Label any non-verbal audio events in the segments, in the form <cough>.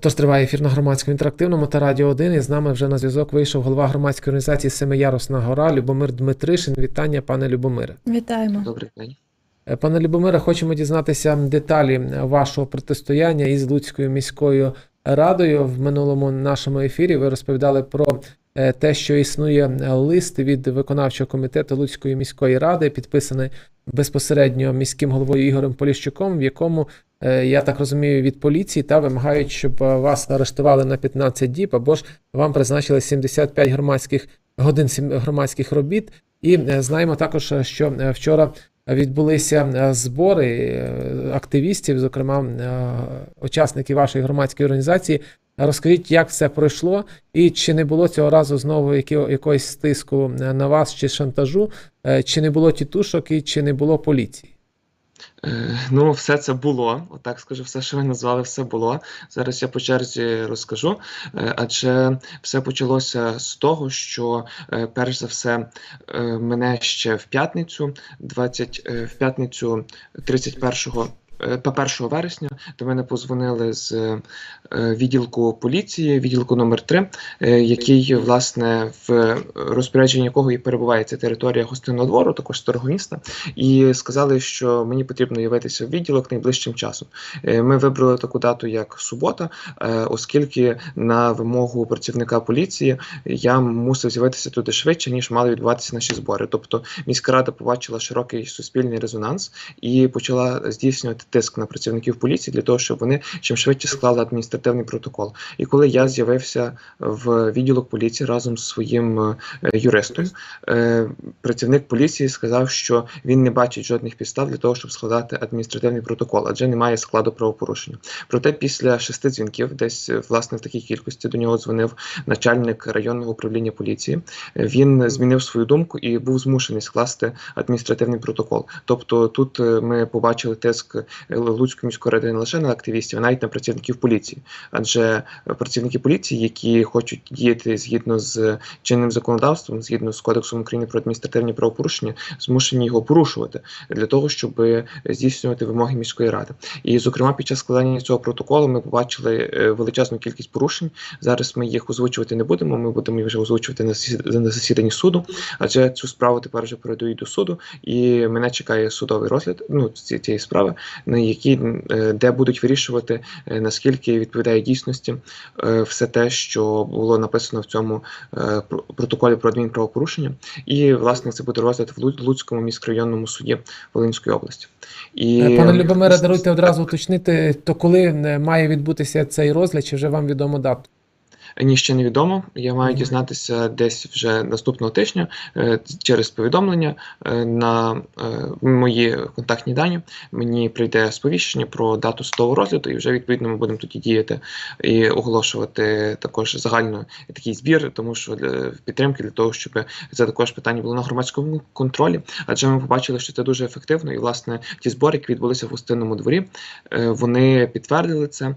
Отож, триває ефір на громадському інтерактивному та радіо 1. І з нами вже на зв'язок вийшов голова громадської організації Семиярусна гора Любомир Дмитришин. Вітання, пане Любомире. Вітаємо. Добрий день. Е, Пане Любомире, хочемо дізнатися деталі вашого протистояння із Луцькою міською радою. В минулому нашому ефірі ви розповідали про е, те, що існує лист від виконавчого комітету Луцької міської ради, підписаний безпосередньо міським головою Ігорем Поліщуком, в якому я так розумію, від поліції та вимагають, щоб е, вас арештували на 15 діб, або ж вам призначили 75 громадських годин громадських робіт. І е, знаємо також, е, що е, вчора відбулися е, збори е, активістів, зокрема е, учасників вашої громадської організації. Розкажіть, як все пройшло, і чи не було цього разу знову якогось стиску е, на вас чи шантажу, е, чи не було тітушок і чи не було поліції? Е, Ну, все це було. Отак скажу, все, що ви назвали, все було. Зараз я по черзі розкажу. Е, Адже все почалося з того, що е, перш за все мене ще в п'ятницю, 20, е, в п'ятницю 31 е, по 1 вересня до мене позвонили з е, відділку поліції, відділку номер 3 е, який власне в розпорядженні якого і перебуває ця територія гостинного двору, також старого міста, і сказали, що мені потрібно явитися в відділок найближчим часом. Е, Ми вибрали таку дату, як субота, е, оскільки на вимогу працівника поліції я мусив з'явитися туди швидше, ніж мали відбуватися наші збори. Тобто міська рада побачила широкий суспільний резонанс і почала здійснювати тиск на працівників поліції для того, щоб вони чим швидше склали адміністративний протокол. І коли я з'явився в відділок поліції разом з своїм е, юристом, е, працівник поліції сказав, що він не бачить жодних підстав для того, щоб складати адміністративний протокол, адже немає складу правопорушення. Проте після шести дзвінків, десь е, власне в такій кількості до нього дзвонив начальник районного управління поліції. Він змінив свою думку і був змушений скласти адміністративний протокол. Тобто тут ми побачили тиск Луцької міської ради не лише на активістів, а навіть на працівників поліції, адже е, працівники поліції, які хочуть діяти згідно з чинним законодавством, згідно з кодексом України про адміністративні правопорушення, змушені його порушувати для того, щоб здійснювати вимоги міської ради. І, зокрема, під час складання цього протоколу ми побачили е, величезну кількість порушень. Зараз ми їх озвучувати не будемо. Ми будемо їх вже озвучувати на засіданні суду, адже цю справу тепер вже передають до суду, і мене чекає судовий розгляд ну цієї справи, які е, де будуть вирішувати е, наскільки відповідає дійсності е, все те, що було написано в цьому протоколі про адмінправопорушення. І власне це буде розгляд в Луцькому міськрайонному суді Волинської області. І Пане Любомире, даруйте одразу уточнити, то коли має відбутися цей розгляд, чи вже вам відомо дату? Ні, ще не відомо. Я маю дізнатися десь вже наступного тижня е, через повідомлення е, на е, мої контактні дані. Мені прийде сповіщення про дату судового розгляду, і вже відповідно ми будемо тоді діяти і оголошувати також загально такий збір, тому що для підтримки для того, щоб це також питання було на громадському контролі. Адже ми побачили, що це дуже ефективно, і власне ті збори, які відбулися в гостинному дворі, вони підтвердили це.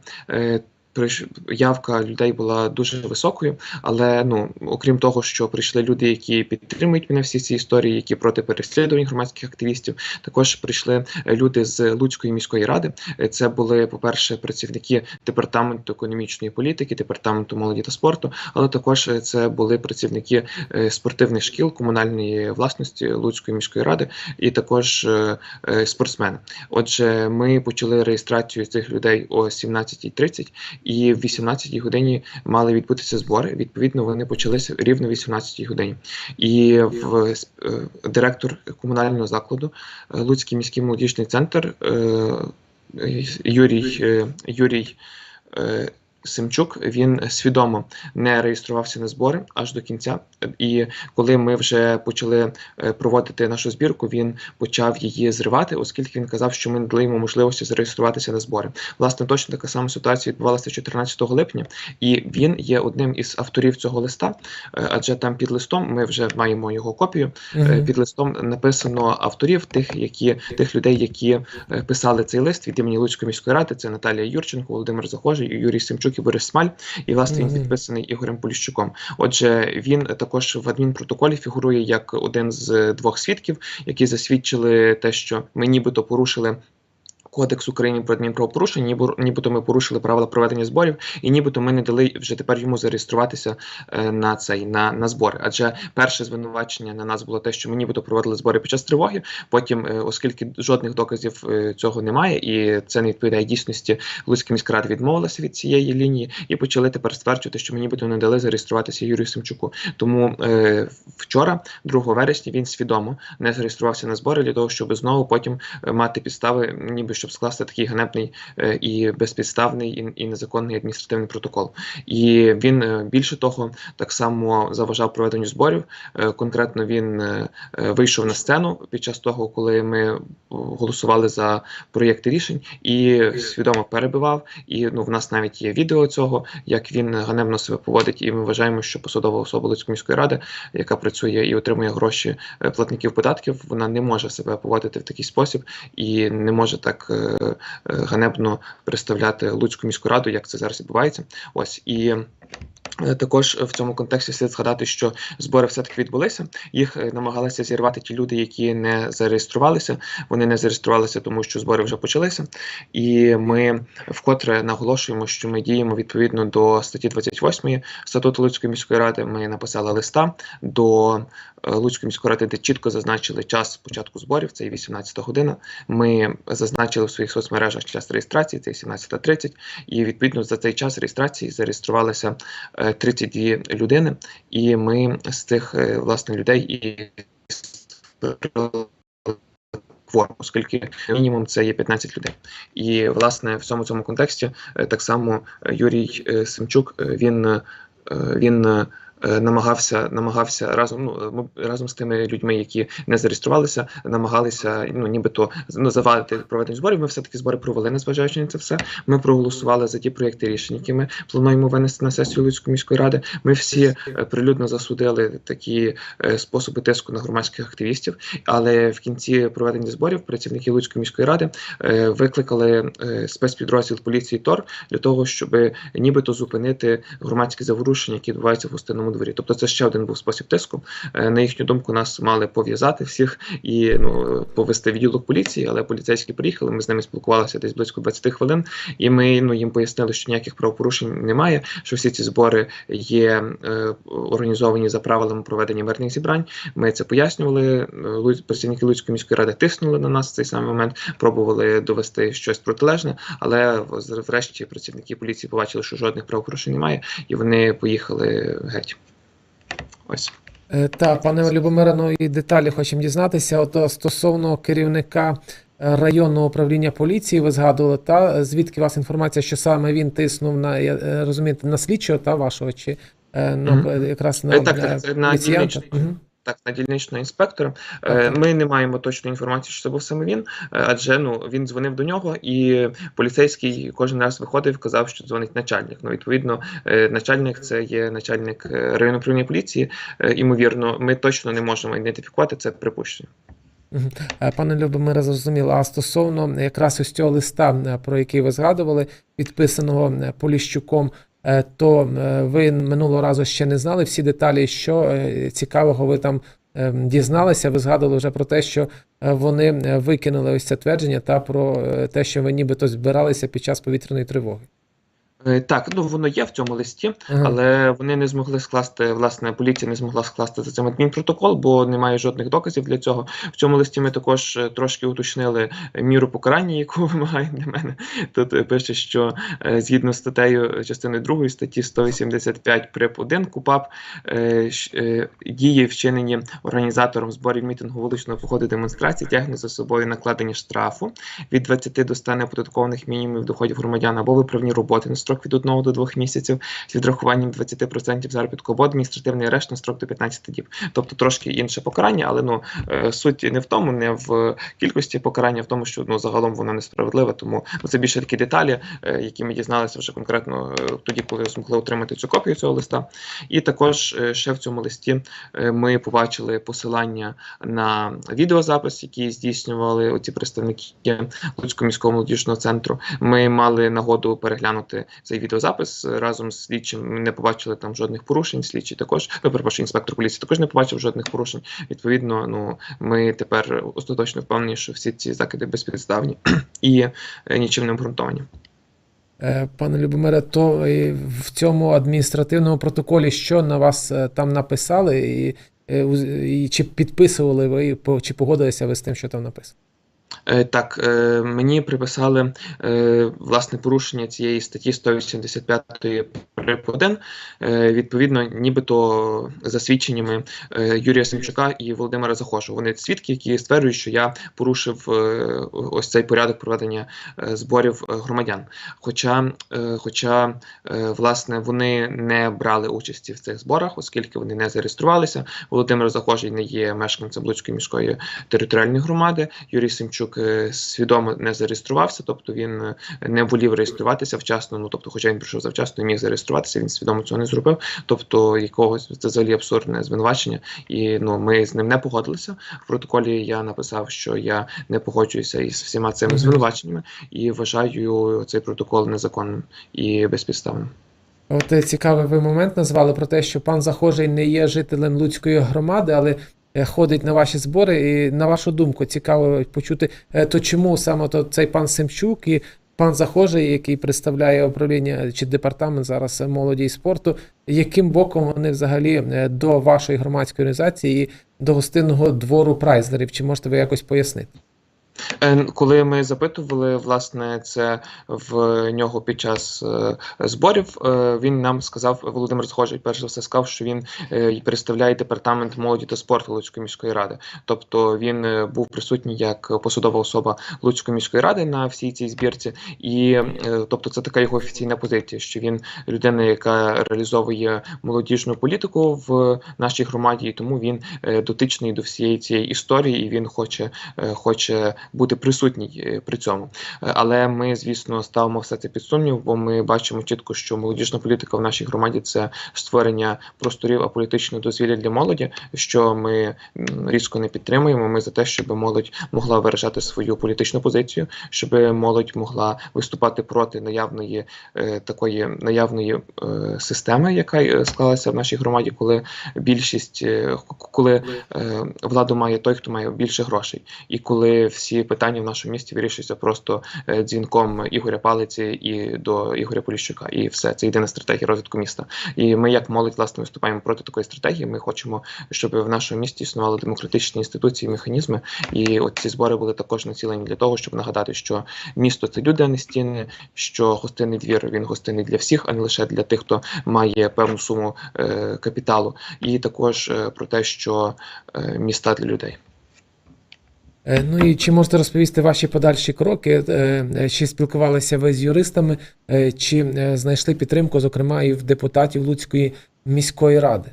Явка людей була дуже високою, але ну окрім того, що прийшли люди, які підтримують мене всі ці історії, які проти переслідувань громадських активістів, також прийшли люди з Луцької міської ради. Це були, по-перше, працівники департаменту економічної політики, департаменту молоді та спорту, але також це були працівники е, спортивних шкіл комунальної власності Луцької міської ради, і також е, е, спортсмени. Отже, ми почали реєстрацію цих людей о 17.30, і в 18-й годині мали відбутися збори. Відповідно, вони почалися рівно в 18-й годині. І в е, директор комунального закладу е, Луцький міський молодіжний центр е, Юрій е, Юрій. Семчук він свідомо не реєструвався на збори аж до кінця. І коли ми вже почали е, проводити нашу збірку, він почав її зривати, оскільки він казав, що ми не дали йому можливості зареєструватися на збори. Власне, точно така сама ситуація відбувалася 14 липня, і він є одним із авторів цього листа, е, адже там під листом ми вже маємо його копію. Мгм. Під листом написано авторів тих, які тих людей, які писали цей лист від імені Луцької міської ради. Це Наталія Юрченко, Володимир Захожий, Юрій Семчук і Борис Смаль. І власне він підписаний Ігорем Поліщуком. Отже, він також в адмінпротоколі фігурує як один з двох свідків, які засвідчили те, що ми нібито порушили. Кодекс України про адмінправопорушення, ніби, нібито ми порушили правила проведення зборів, і нібито ми не дали вже тепер йому зареєструватися е, на цей на, на збори. Адже перше звинувачення на нас було те, що ми нібито проводили збори під час тривоги. Потім, е, оскільки жодних доказів е, цього немає, і це не відповідає дійсності, Луцька міська рада відмовилася від цієї лінії і почали тепер стверджувати, що ми нібито не дали зареєструватися Юрію Семчуку. Тому вчора, 2 вересня, він свідомо не зареєструвався на збори для того, щоб знову потім мати підстави, ніби щоб скласти такий ганебний е, і безпідставний і, незаконний адміністративний протокол. І він е, більше того так само заважав проведенню зборів. Е, Конкретно він вийшов на сцену під час того, коли ми голосували за проєкти рішень, і свідомо перебивав. І ну в нас навіть є відео цього, як він ганебно себе поводить. І ми вважаємо, що посадова особа Луцької міської ради, яка працює і отримує гроші платників податків, вона не може себе поводити в такий спосіб і не може так ганебно представляти Луцьку міську раду, як це зараз відбувається. Ось і. е, Також в цьому контексті слід згадати, що збори все-таки відбулися. Їх е, намагалися зірвати ті люди, які не зареєструвалися. Вони не зареєструвалися, тому що збори вже почалися. І ми вкотре наголошуємо, що ми діємо відповідно до статті 28 статуту Луцької міської ради. Ми написали листа до е, Луцької міської ради, де чітко зазначили час початку зборів. Це є 18 година. Ми зазначили в своїх соцмережах час реєстрації, це 17.30. І відповідно за цей час реєстрації зареєструвалися е, 32 людини, і ми з тих е, власне людей і кворум, оскільки мінімум це є 15 людей. І власне в цьому цьому контексті е, так само е, Юрій е, Семчук е, він, е, він е, намагався намагався разом ну разом з тими людьми, які не зареєструвалися, намагалися ну нібито ну, завадити проведення зборів. Ми все таки збори провели, незважаючи на це все. Ми проголосували за ті проєкти рішень, які ми плануємо винести на сесію Луцької міської ради. Ми всі е, прилюдно засудили такі е, способи тиску на громадських активістів. Але в кінці проведення зборів працівники Луцької міської ради е, викликали е, спецпідрозділ поліції ТОР для того, щоб нібито зупинити громадські заворушення, які відбуваються в гостинному дворі. Тобто, це ще один був спосіб тиску. Е, На їхню думку, нас мали пов'язати всіх і ну повести відділок поліції, але поліцейські приїхали. Ми з ними спілкувалися десь близько 20 хвилин, і ми ну їм пояснили, що ніяких правопорушень немає. Що всі ці збори є е, організовані за правилами проведення мирних зібрань. Ми це пояснювали. Луць- Працівники Луцької міської ради тиснули на нас в цей самий момент, пробували довести щось протилежне, але врешті працівники поліції побачили, що жодних правопорушень немає, і вони поїхали геть. Ось. Е, Та, пане Любомире, ну і деталі хочемо дізнатися. От стосовно керівника е, районного управління поліції, ви згадували, та звідки у вас інформація, що саме він тиснув на я, е, розумієте, на слідчого та вашого чи е, на mm -hmm. якраз на, Е, так, так, це на поліціянта? дільничний. Так, на дільничного інспектора. Е. Ми не маємо точної інформації, що це був саме він, е, адже ну він дзвонив до нього, і поліцейський кожен раз виходив, казав, що дзвонить начальник. Ну, відповідно, е, начальник це є начальник районного управління поліції. Імовірно, ми точно не можемо ідентифікувати це припущення. Пане Любомире, зрозуміло. А стосовно якраз ось цього листа, про який ви згадували, підписаного Поліщуком, то е, ви минулого разу ще не знали всі деталі, що е, цікавого ви там е, дізналися. Ви згадували вже про те, що е, вони е, викинули ось це твердження та про е, те, що ви нібито збиралися під час повітряної тривоги. Е, Так, ну воно є в цьому листі, Ага. але вони не змогли скласти, власне, поліція не змогла скласти за цим адмінпротокол, бо немає жодних доказів для цього. В цьому листі ми також е, трошки уточнили е, міру покарання, яку <laughs> вимагає для мене. Тут пише, що згідно з статтею частини 2 статті 185 прим. 1 КУПАП дії, вчинені організатором зборів мітингу вуличного походу демонстрації, тягне за собою накладення штрафу від 20 до 100 неоподаткованих мінімумів доходів громадян або виправні роботи на строк від 1 до 2 місяців з відрахуванням 20% заробітку або адміністративний арешт на строк до 15 діб. Тобто трошки інше покарання, але ну е, суть не в тому, не в кількості покарання, в тому, що ну загалом воно несправедливе. Тому ну, це більше такі деталі, е, які ми дізналися вже конкретно е, тоді, коли змогли отримати цю копію цього листа. І також ще в цьому листі ми побачили посилання на відеозапис, який здійснювали оці представники Луцького міського молодіжного центру. Ми мали нагоду переглянути цей відеозапис е, разом з слідчим. Ми не побачили там жодних порушень. Слідчий також, ну, перепрошую, інспектор поліції також не побачив жодних порушень. Відповідно, ну ми тепер остаточно впевнені, що всі ці закиди безпідставні <clears throat> і е, нічим не обґрунтовані. Е, Пане Любомире, то в цьому адміністративному протоколі що на вас там написали, і, і чи підписували ви, чи погодилися ви з тим, що там написано? Е, Так, е, мені приписали е, власне порушення цієї статті 185 прим. 1, е, відповідно, нібито за свідченнями Юрія Семчука і Володимира Захошу. Вони свідки, які стверджують, що я порушив ось цей порядок проведення зборів громадян. Хоча, хоча власне вони не брали участі в цих зборах, оскільки вони не зареєструвалися. Володимир Захожий не є мешканцем Луцької міської територіальної громади. Юрій Семчук е, свідомо не зареєструвався, тобто він е, не волів реєструватися вчасно. Ну тобто, хоча він прийшов завчасно і міг зареєструватися, він свідомо цього не зробив. Тобто, якогось це взагалі абсурдне звинувачення, і ну ми з ним не погодилися. В протоколі я написав, що я не погоджуюся із всіма цими звинуваченнями і вважаю цей протокол незаконним і безпідставним. От е, цікавий ви момент назвали про те, що пан Захожий не є жителем Луцької громади, але ходить на ваші збори. І на вашу думку, цікаво почути, е, то чому саме то цей пан Семчук і пан Захожий, який представляє управління чи департамент зараз е, молоді і спорту, яким боком вони взагалі е, до вашої громадської організації і до гостинного двору прайзлерів? Чи можете ви якось пояснити? Е, Коли ми запитували власне це в нього під час е, зборів, е, він нам сказав Володимир Схожий, перш за все сказав, що він представляє департамент молоді та спорту Луцької міської ради. Тобто він був присутній як посадова особа Луцької міської ради на всій цій збірці, і тобто це така його офіційна позиція, що він людина, яка реалізовує молодіжну політику в нашій громаді, і тому він дотичний до всієї цієї історії, і він хоче, хоче бути присутній е, при цьому. Е, Але ми, звісно, ставимо все це під сумнів, бо ми бачимо чітко, що молодіжна політика в нашій громаді це створення просторів аполітичного дозвілля для молоді, що ми різко не підтримуємо. Ми за те, щоб молодь могла виражати свою політичну позицію, щоб молодь могла виступати проти наявної е, такої наявної системи, яка склалася в нашій громаді, коли більшість, коли владу має той, хто має більше грошей, і коли всі питання в нашому місті вирішуються просто е, дзвінком Ігоря Палиці і до Ігоря Поліщука, і все це єдина стратегія розвитку міста. І ми, як молодь, власне, виступаємо проти такої стратегії. Ми хочемо, щоб в нашому місті існували демократичні інституції, механізми. І от ці збори були також націлені для того, щоб нагадати, що місто це люди, а не стіни, що гостинний двір він гостинний для всіх, а не лише для тих, хто має певну суму е, капіталу, і також е, про те, що е, міста для людей. Е, Ну і чи можете розповісти ваші подальші кроки? Е, е, Чи спілкувалися ви з юристами, чи знайшли підтримку, зокрема, і в депутатів Луцької міської ради?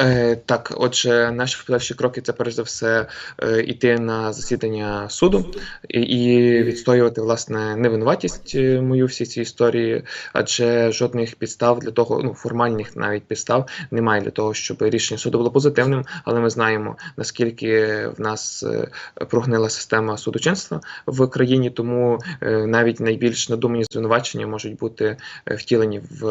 Е, так, отже, наші подальші кроки це перш за все е, іти на засідання суду і, відстоювати власне невинуватість е, мою всі ці історії, адже жодних підстав для того, ну формальних навіть підстав немає для того, щоб рішення суду було позитивним. Але ми знаємо наскільки в нас прогнила система судочинства в країні, тому навіть найбільш надумані звинувачення можуть бути втілені в,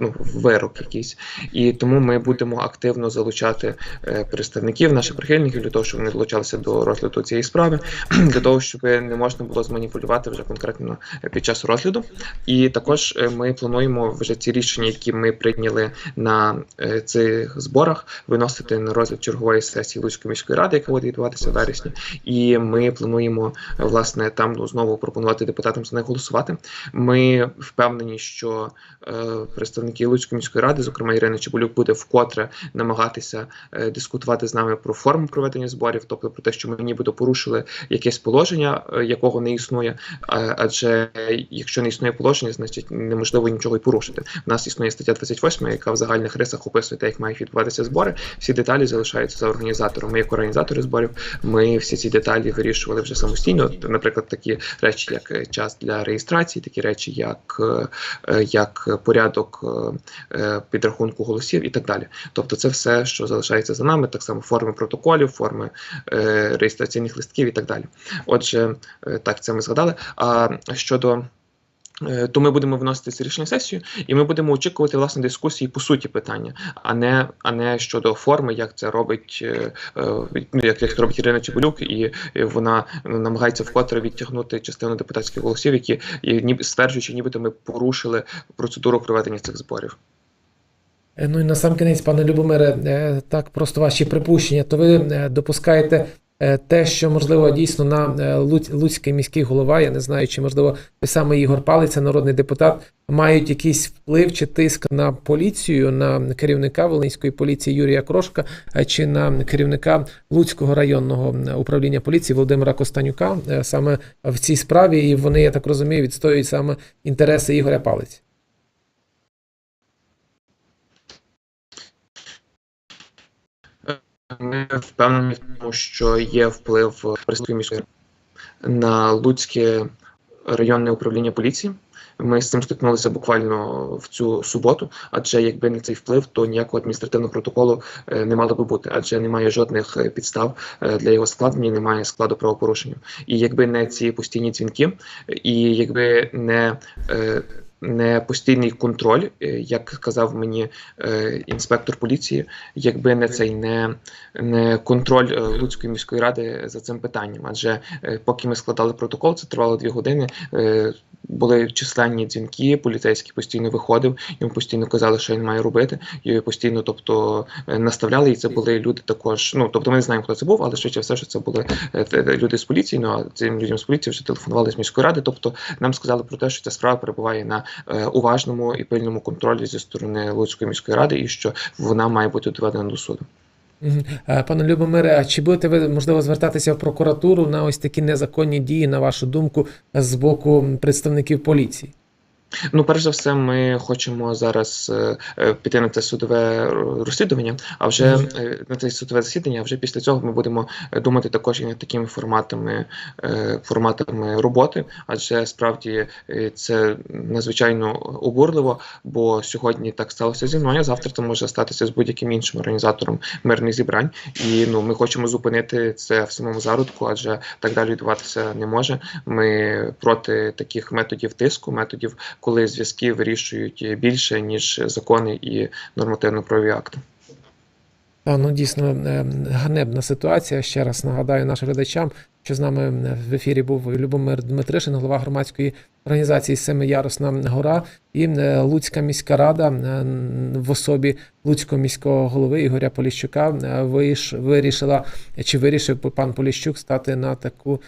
ну, в вирок якийсь. І тому ми будемо активно залучати е, представників, наших прихильників для того, щоб вони долучалися до розгляду цієї справи, <clears throat> для того, щоб не можна було зманіпулювати вже конкретно е, під час розгляду. І також е, ми плануємо вже ці рішення, які ми прийняли на цих зборах, виносити на розгляд чергової сесії Луцької міської ради, яка буде відбуватися в вересні. І ми плануємо власне там ну, знову пропонувати депутатам за них голосувати. Ми впевнені, що е, представники Луцької міської ради, зокрема Ірина Чебулюк, буде вкотре намагатися е, дискутувати з нами про форму проведення зборів, тобто про те, що ми нібито порушили якесь положення, е, якого не існує. Адже якщо не існує положення, значить неможливо нічого й порушити. У нас існує стаття 28, яка в загальних рисах описує те, як мають відбуватися збори. Всі деталі залишаються за організатором. Ми, як організатори зборів, ми всі ці деталі вирішували вже самостійно. Наприклад, такі речі, як е, час для реєстрації, такі речі, як, як порядок підрахунку голосів і так далі. Тобто, це все, що залишається за нами, так само форми протоколів, форми е, реєстраційних листків і так далі. Отже, е, так це ми згадали. А щодо Е, То ми будемо вносити це рішення сесію, і ми будемо очікувати власне дискусії по суті питання, а не а не щодо форми, як це робить е, е, ну, як, як робить Ірина Чебулюк, і, вона намагається вкотре відтягнути частину депутатських голосів, які ніби стверджуючи, нібито ми порушили процедуру проведення цих зборів. Е, Ну і на сам кінець, пане Любомире, е, так просто ваші припущення. То ви е, допускаєте те, що можливо дійсно на Луць- Луцький міський голова, я не знаю, чи можливо самий Ігор Палиця, народний депутат, мають якийсь вплив чи тиск на поліцію, на керівника Волинської поліції Юрія Крошка, чи на керівника Луцького районного управління поліції Володимира Костанюка саме в цій справі, і вони, я так розумію, відстоюють саме інтереси Ігоря Палиці. Ми впевнені в тому, що є вплив Пресвятої міської на Луцьке районне управління поліції. Ми з цим стикнулися буквально в цю суботу, адже якби не цей вплив, то ніякого адміністративного протоколу е, не мало би бути, адже немає жодних е, підстав е, для його складення, немає складу правопорушення. І якби не ці постійні дзвінки, і якби е, не постійний контроль, е, як сказав мені е, інспектор поліції, якби не цей не, не контроль е, Луцької міської ради за цим питанням. Адже поки ми складали протокол, це тривало дві години. Були численні дзвінки, поліцейський постійно виходив, йому постійно казали, що він має робити, і постійно, тобто, наставляли, і це були люди також. Ну тобто, ми не знаємо, хто це був, але швидше все, що це були люди з поліції. Ну а цим людям з поліції вже телефонували з міської ради. Тобто нам сказали про те, що ця справа перебуває на уважному і пильному контролі зі сторони Луцької міської ради, і що вона має бути доведена до суду. Е, Пане Любомире, а чи будете ви можливо звертатися в прокуратуру на ось такі незаконні дії, на вашу думку, з боку представників поліції? Ну, перш за все, ми хочемо зараз е, е, піти на це судове розслідування, а вже е, на це судове засідання. А вже після цього ми будемо е, думати також і над такими форматами, е, форматами роботи, адже справді е, це надзвичайно обурливо, бо сьогодні так сталося зі мною. Завтра це може статися з будь-яким іншим організатором мирних зібрань. І ну ми хочемо зупинити це в самому зародку, адже так далі відбуватися не може. Ми проти таких методів тиску, методів, коли зв'язки вирішують більше ніж закони і нормативно-правові акти. Ну дійсно е, ганебна ситуація. Ще раз нагадаю нашим глядачам, що з нами е, в ефірі був Любомир Дмитришин, голова громадської організації Семиярусна гора і е, Луцька міська рада в особі Луцького міського голови Ігоря Поліщука вирішила чи вирішив пан Поліщук стати на таку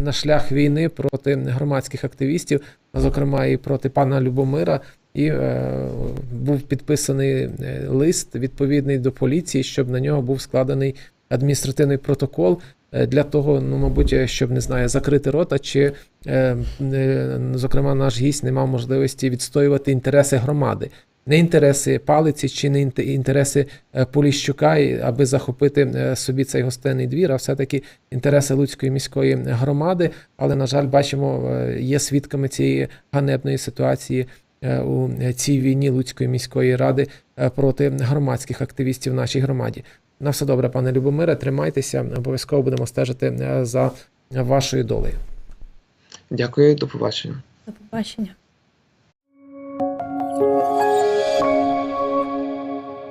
на шлях війни проти громадських активістів, зокрема і проти пана Любомира. І е, був підписаний е, лист відповідний до поліції, щоб на нього був складений адміністративний протокол е, для того, ну мабуть, щоб не знаю, закрити рота, чи е, е, зокрема наш гість не мав можливості відстоювати інтереси громади. Не інтереси палиці чи не інтереси е, Поліщука, аби захопити е, собі цей гостинний двір, а все-таки інтереси Луцької міської громади. Але, на жаль, бачимо, е, є свідками цієї ганебної ситуації у цій війні Луцької міської ради проти громадських активістів в нашій громаді. На все добре, пане Любомире, тримайтеся, обов'язково будемо стежити за вашою долею. Дякую, до побачення. До побачення.